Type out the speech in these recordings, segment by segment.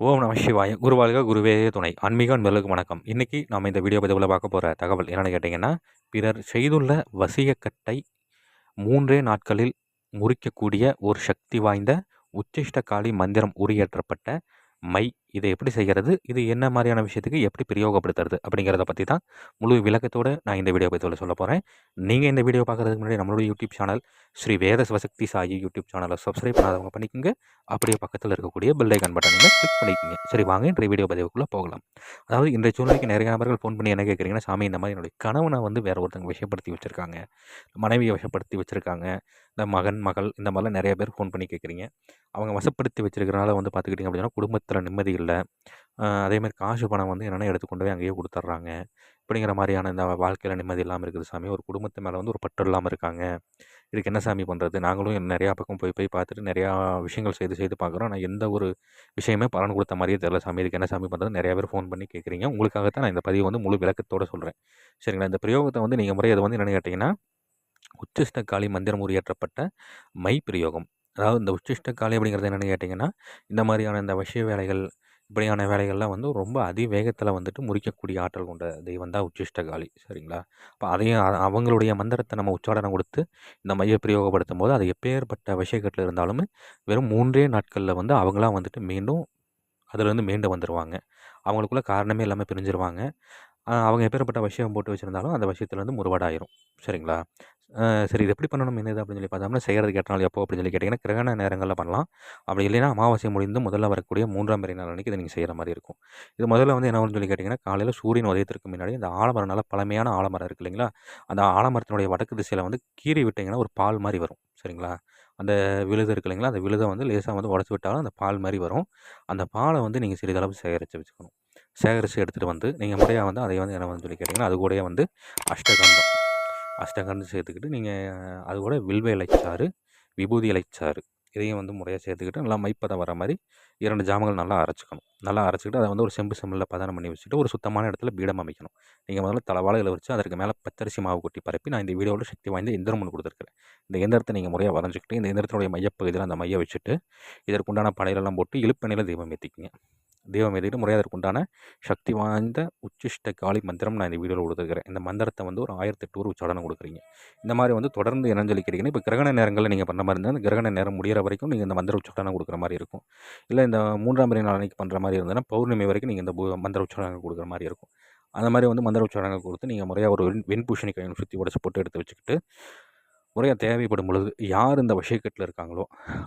ஓம் நம சிவாய. குருவாழ்க குருவே துணை. ஆன்மீக அன்பர்களுக்கு வணக்கம். இன்றைக்கி நாம் இந்த வீடியோ பதிவில் பார்க்க போகிற தகவல் என்னென்னு கேட்டிங்கன்னா பிறர் செய்துள்ள வசியக்கட்டை மூன்றே நாட்களில் முறிக்கக்கூடிய ஒரு சக்தி வாய்ந்த உச்சிஷ்டகாளி மந்திரம் உரியேற்றப்பட்ட மை இதை எப்படி செய்கிறது? இது என்ன மாதிரியான விஷயத்துக்கு எப்படி பிரயோகப்படுத்துறது அப்படிங்கிறத பற்றி தான் முழு விளக்கத்தோடு நான் இந்த வீடியோ பற்றி சொல்ல போகிறேன் நீங்கள் இந்த வீடியோ பார்க்குறதுக்கு முன்னாடி நம்மளோட YouTube channel Sri Veda Sivasakthi Sai YouTube சேனலை சப்ஸ்கிரைப் பண்ணாதவங்க பண்ணிக்கோங்க. அப்படியே பக்கத்தில் இருக்கக்கூடிய பெல் பட்டனை கிளிக் பண்ணிக்கோங்க. சரி வாங்க இன்றைய வீடியோ பதிவுக்குள்ளே போகலாம். அதாவது இன்றைய சூழ்நிலைக்கு நிறைய நபர்கள் ஃபோன் பண்ணி என்ன கேட்குறீங்கன்னா சாமி இந்த மாதிரி என்னுடைய கணவனை வந்து வேறு ஒருத்தங்க விஷயப்படுத்தி வச்சுருக்காங்க. மனைவியை விஷப்படுத்தி வச்சுருக்காங்க. இந்த மகன் மகள் இந்த மாதிரிலாம் நிறைய பேர் ஃபோன் பண்ணி கேட்குறீங்க. அவங்க வசப்படுத்தி வச்சுருக்கிறனால வந்து பார்த்துக்கிட்டிங்க அப்படின்னா குடும்பத்தில் நிம்மதி இல்லை அதேமாதிரி காசு பணம் வந்து என்னென்னா எடுத்து கொண்டு போய் அங்கேயே கொடுத்துட்றாங்க இப்படிங்கிற மாதிரியான இந்த வாழ்க்கையில் நிம்மதி இல்லாமல் இருக்குது சாமி. ஒரு குடும்பத்து மேலே வந்து ஒரு பற்று இல்லாமல் இருக்காங்க. இதுக்கு என்ன சாமி பண்ணுறது நாங்களும் நிறையா பக்கம் போய் போய் பார்த்துட்டு நிறையா விஷயங்கள் செய்து செய்து பார்க்குறோம். ஆனால் எந்த ஒரு விஷயமே பலன் கொடுத்த மாதிரியே தெரில சாமி. இதுக்கு என்ன சாமி பண்ணுறது நிறையா பேர் ஃபோன் பண்ணி கேட்குறீங்க. உங்களுக்காகத்தான் நான் இந்த பதிவு வந்து முழு விளக்கத்தோடு சொல்கிறேன் சரிங்களா? இந்த பிரயோகத்தை வந்து நீங்கள் முறை அதை வந்து என்னென்னு கேட்டிங்கன்னா உச்சிஷ்ட காளி மந்திரம் உரியேற்றப்பட்ட மை பிரயோகம் அதாவது இந்த உச்சிஷ்ட காளி அப்படிங்கிறது என்னென்னு கேட்டிங்கன்னா இந்த மாதிரியான இந்த விஷய வேலைகள் இப்படியான வேலைகள்லாம் வந்து ரொம்ப அதிவேகத்தில் வந்துட்டு முறிக்கக்கூடிய ஆற்றல் கொண்ட தெய்வம் தான் உச்சிஷ்டகாளி. சரிங்களா? அப்போ அதையும் அவங்களுடைய மந்திரத்தை நம்ம உச்சாடனம் கொடுத்து இந்த மைய பிரயோகப்படுத்தும் போது அது எப்பேற்பட்ட விஷயக்கட்டில் இருந்தாலுமே வெறும் மூன்றே நாட்களில் வந்து அவங்களாம் வந்துட்டு மீண்டும் அதுலேருந்து மீண்டு வந்துடுவாங்க அவங்களுக்குள்ள காரணமே இல்லாமல் பிரிஞ்சிருவாங்க. அவங்க எப்பேற்பட்ட விஷயம் போட்டு வச்சுருந்தாலும் அந்த விஷயத்துலேருந்து முறுபாடாயிரும் சரிங்களா? சரி இது எப்படி பண்ணணும்? என்னது? அப்படின்னு சொல்லி பார்த்தோம்னா செய்கிறது கேட்டாலும் எப்போ? அப்படின்னு சொல்லி கேட்டிங்கன்னா கிரகண நேரங்களில் பண்ணலாம். அப்படி இல்லைன்னா அமாவாசை முடிந்து முதல்ல வரக்கூடிய மூன்றாம் பெரிய நாள் அன்றைக்கி இதை நீங்கள் செய்கிற மாதிரி இருக்கும். இது முதல்ல வந்து என்ன சொல்லி கேட்டிங்கன்னா காலையில் சூரியன் உதயத்திற்கு முன்னாடி இந்த ஆலமரம் நல்ல பழமையான ஆலமரம் இருக்குது இல்லைங்களா? அந்த ஆலமரத்தினுடைய வடக்கு திசையில் வந்து கீறி விட்டிங்கன்னா ஒரு பால் மாதிரி வரும். சரிங்களா? அந்த விழுது இருக்கு இல்லைங்களா? அந்த விழுதை வந்து லேசாக வந்து உடச்சி விட்டாலும் அந்த பால் மாதிரி வரும். அந்த பாலை வந்து நீங்கள் சிறிதளவு சேகரித்து வச்சுக்கணும். சேகரித்து எடுத்துகிட்டு வந்து நீங்கள் முறையாக வந்து அதை வந்து என்ன வந்து சொல்லி கேட்டிங்கன்னா அது கூடயே வந்து அஷ்டகந்தம். அஷ்டகந்தம் சேர்த்துக்கிட்டு நீங்கள் அது கூட வில்வ இலைச்சாறு விபூதி இலைச்சாறு இதையும் வந்து முறையாக சேர்த்துக்கிட்டு நல்லா மைப்பதம் வர மாதிரி இரண்டு ஜாமங்கள் நல்லா அரைச்சிக்கணும். நல்லா அரைச்சிக்கிட்டு அதை வந்து ஒரு செம்பு செம்மில் பதனம் பண்ணி வச்சுட்டு ஒரு சுத்தமான இடத்துல பீடம் அமைக்கணும். நீங்கள் முதல்ல தலைவாழையில் வச்சு அதற்கு மேலே பச்சரிசி மாவு கொட்டி பரப்பி நான் இந்த வீடியோவில் சக்தி வாய்ந்த எந்திரம் ஒன்று கொடுத்துருக்கேன் இந்த எந்திரத்தை நீங்கள் முறையாக வரைஞ்சிக்கிட்டு இந்த எந்திரத்தினுடைய மையப்பகுதியில் அந்த மைய வச்சுட்டு இதற்குண்டான படையிலெல்லாம் போட்டு இழுப்பெண்ணில் தீபம் ஏற்றிக்கிங்க தெய்வம் எதிர்த்து முறையாக அதற்குண்டான சக்தி வாய்ந்த உச்சிஷ்ட காளி மந்திரம் நான் இந்த வீடியோவில் கொடுத்துருக்கிறேன். இந்த மந்திரத்தை வந்து ஒரு ஆயிரத்தி எட்டு உச்சாடனம் கொடுக்குறீங்க. இந்த மாதிரி வந்து தொடர்ந்து இனஞ்சலி இப்போ கிரகண நேரங்களில் நீங்கள் பண்ண மாதிரி இருந்தால் அந்த கிரகண நேரம் முடிகிற வரைக்கும் நீங்கள் இந்த மந்திர உச்சாடனம் கொடுக்குற மாதிரி இருக்கும். இல்லை இந்த மூன்றாம் முறை நாளைக்கு பண்ணுற மாதிரி இருந்ததுன்னா பௌர்ணமி வரைக்கும் நீங்கள் இந்த மந்திர உச்சாடனங்கள் கொடுக்குற மாதிரி இருக்கும். அந்த மாதிரி வந்து மந்திர உச்சாடனங்கள் கொடுத்து நீங்கள் முறையாக ஒரு வெண்பூஷணி கையில் சுற்றி உடச்சி போட்டு எடுத்து வச்சுக்கிட்டு முறையாக தேவைப்படும் பொழுது யார் இந்த விஷயக்கட்டில் இருக்காங்களோ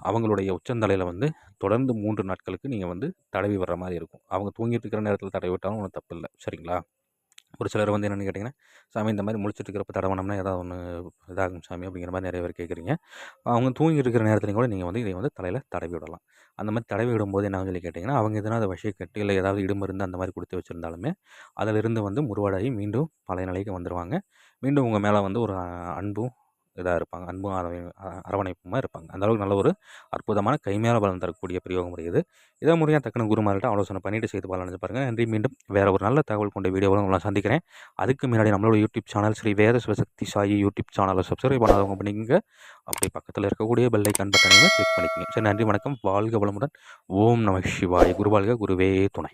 அவங்களுடைய உச்சந்தலையில் வந்து தொடர்ந்து மூன்று நாட்களுக்கு நீங்கள் வந்து தடவி வர்ற மாதிரி இருக்கும். அவங்க தூங்கிட்டு இருக்கிற நேரத்தில் தடவி விட்டாலும் ஒன்றும் தப்பு இல்லை. சரிங்களா? ஒரு சிலர் வந்து என்னென்னு கேட்டிங்கன்னா சாமி இந்த மாதிரி முடிச்சுட்டு இருக்கிறப்ப தடவனம்னா ஏதாவது ஒன்று இதாகும் சாமி அப்படிங்கிற மாதிரி நிறைய பேர் கேட்குறீங்க. அவங்க தூங்கி இருக்கிற நேரத்துலையும் கூட நீங்கள் வந்து இதை வந்து தலையில் தடவி விடலாம். அந்த மாதிரி தடவி விடும்போது என்ன சொல்லி கேட்டிங்கன்னா அவங்க எதனா அதை விஷய கட்டு இல்லை ஏதாவது இடுமருந்து அந்த மாதிரி கொடுத்து வச்சுருந்தாலுமே அதிலிருந்து வந்து முருவாடாகி மீண்டும் பழைய நிலைக்கு வந்துடுவாங்க மீண்டும் உங்கள் மேலே வந்து ஒரு அன்பும் இதாக இருப்பாங்க. அன்பும் அரவணைப்பு அரவணைப்புமாக இருப்பாங்க. அந்தளவுக்கு நல்ல ஒரு அற்புதமான கைமையால் பலன் தரக்கூடிய பிரயோகம் முறை இது. இதை முறையாக தக்கன குருமார்கிட்ட ஆலோசனை பண்ணிட்டு செய்து பலன் பாருங்கள் நன்றி. மீண்டும் வேறு ஒரு நல்ல தகவல் கொண்ட வீடியோவில் உங்களை சந்திக்கிறேன். அதுக்கு முன்னாடி நம்மளோட YouTube channel Sri Veda Sivasakthi Sai YouTube சேனலை சப்ஸ்கிரைப் பண்ணாதவங்க பண்ணிக்கங்க. அப்படி பக்கத்தில் இருக்கக்கூடிய பெல் கண் பட்டனையும் கிளிக் பண்ணிக்கங்க. சரி நன்றி. வணக்கம். வாழ்க வளமுடன். ஓம் நம சிவாய். குருவாழ்க குருவே துணை.